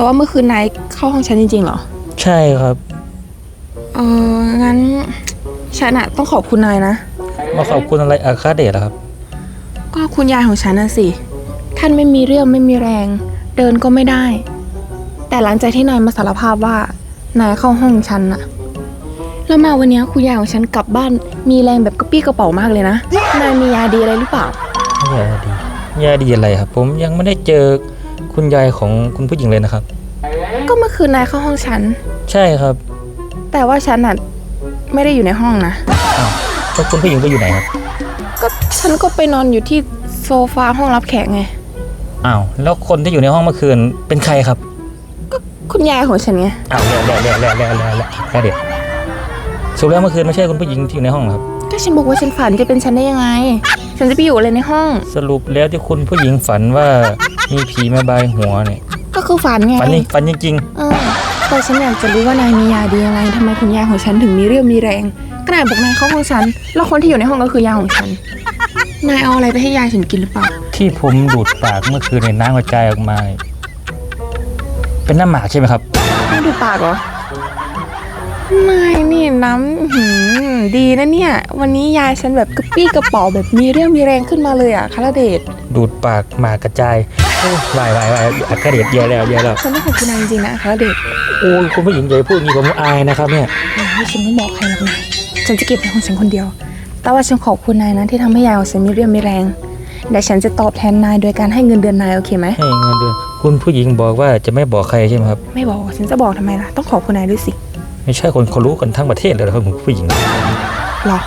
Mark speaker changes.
Speaker 1: แต่ว่าเมื่อคืนนายเข้าห้องฉันจริงๆเหรอ
Speaker 2: ใช่ครับ
Speaker 1: เอองั้นฉันอะต้องขอบคุณนายนะ
Speaker 2: มาขอบคุณอะไรอาคาเดชเหรอครับ
Speaker 1: ก็คุณยายของฉันน่ะสิ ท่านไม่มีเรี่ยวไม่มีแรง เดินก็ไม่ได้ แต่หลังจากที่นายมาสารภาพว่านายเข้าห้องฉันน่ะแล้วมาวันเนี้ยคุณยายของฉันกลับบ้านมีแรงแบบกระปี้กระเป๋ามากเลยนะ นายมียาดีอะไรหรือเปล่า
Speaker 2: ยาดี ยาดีอะไรครับ ผมยังไม่ได้เจอ คุณยายของคุณผู้หญิงเลยนะครับ
Speaker 1: ก็เมื่อคืนนายเข้าห้องฉัน
Speaker 2: ใช่ครับ
Speaker 1: แต่ว่าฉันน่ะไม่ได้อยู่ในห้องนะ
Speaker 2: แล้วคุณผู้หญิงไปอยู่ไหนครับ
Speaker 1: ก็ฉันก็ไปนอนอยู่ที่โซฟาห้องรับแขกไง
Speaker 2: อ้าวแล้วคนที่อยู่ในห้องเมื่อคืนเป็นใครครับ
Speaker 1: คุณยายของฉันไง
Speaker 2: อ้าวแล้วแล้วแล้วแล้วแล้วแล้วอาคาเดชสรุปแล้วเมื่อคืนไม่ใช่คุณผู้หญิงที่อยู่ในห้องเหรอครับ
Speaker 1: ก็ฉันบอกว่าฉันฝันจะเป็นฉันได้ยังไง ฉันจะไปอยู่อะไรในห้อง
Speaker 2: สรุปแล้วที่คุณผู้หญิงฝันว่า มีผีมาบายหัวเนี่ย
Speaker 1: ก็คือฝันไง
Speaker 2: ฝันนี่ฝันจริง
Speaker 1: เออแต่ฉันอยากจะรู้ว่านายมียาดียังไงทำไมคุณยายของฉันถึงมีเรี่ยวมีแรงก็นายบอกนายเข้าห้องฉัน แล้วคนที่อยู่ในห้องก็คือยาของฉัน นายเอาอะไรไปให้ยายฉันกินหรือเปล่า
Speaker 2: ๆ ที่ผมดูดปากเมื่อคืนในน้ำกระจายออกมาเนี่ยเป็นน้ำหมากใช่ไหมครับ
Speaker 1: ไม่ดูปากเหรอ นายนี่น้ำหืมดีนะเนี่ย วันนี้ยายฉันแบบกระปี้กระเป๋าแบบมีเรี่ยวมีแรงขึ้นมาเลยอะคาราเดช
Speaker 2: ดูดปากหมากกระจายโอ้ยวายวายวายอาคาเดชเยอะแล้วเยอะแล้ว
Speaker 1: ฉันต้องขอบคุณนายจริงๆนะคาราเดช
Speaker 2: โอ้ยคุณผู้หญิงอย่าพูดอย่างนี้ผมอายนะครับเนี่ย
Speaker 1: ไม่ฉันไม่บอกใครหรอกนะฉันจะเก็บเป็นของฉันคนเดียว แต่ว่าฉันขอบคุณนายนะที่ทำให้ยายของฉันมีเรี่ยวมีแรงเดี๋ยวฉันจะตอบแทนนายโดยการให้เงินเดือนนายโอเคไหม
Speaker 2: ให้เงินเดือนคุณผู้หญิงบอกว่าจะไม่บอกใครใช่ไหมครับ
Speaker 1: ไม่บอกฉันจะบอกทำไมล่ะต้องขอบคุณนายด้วยสิ
Speaker 2: ไม่ใช่คนเขารู้กันทั้งประเทศเลยเหรอครับผู้หญิง
Speaker 1: หรอ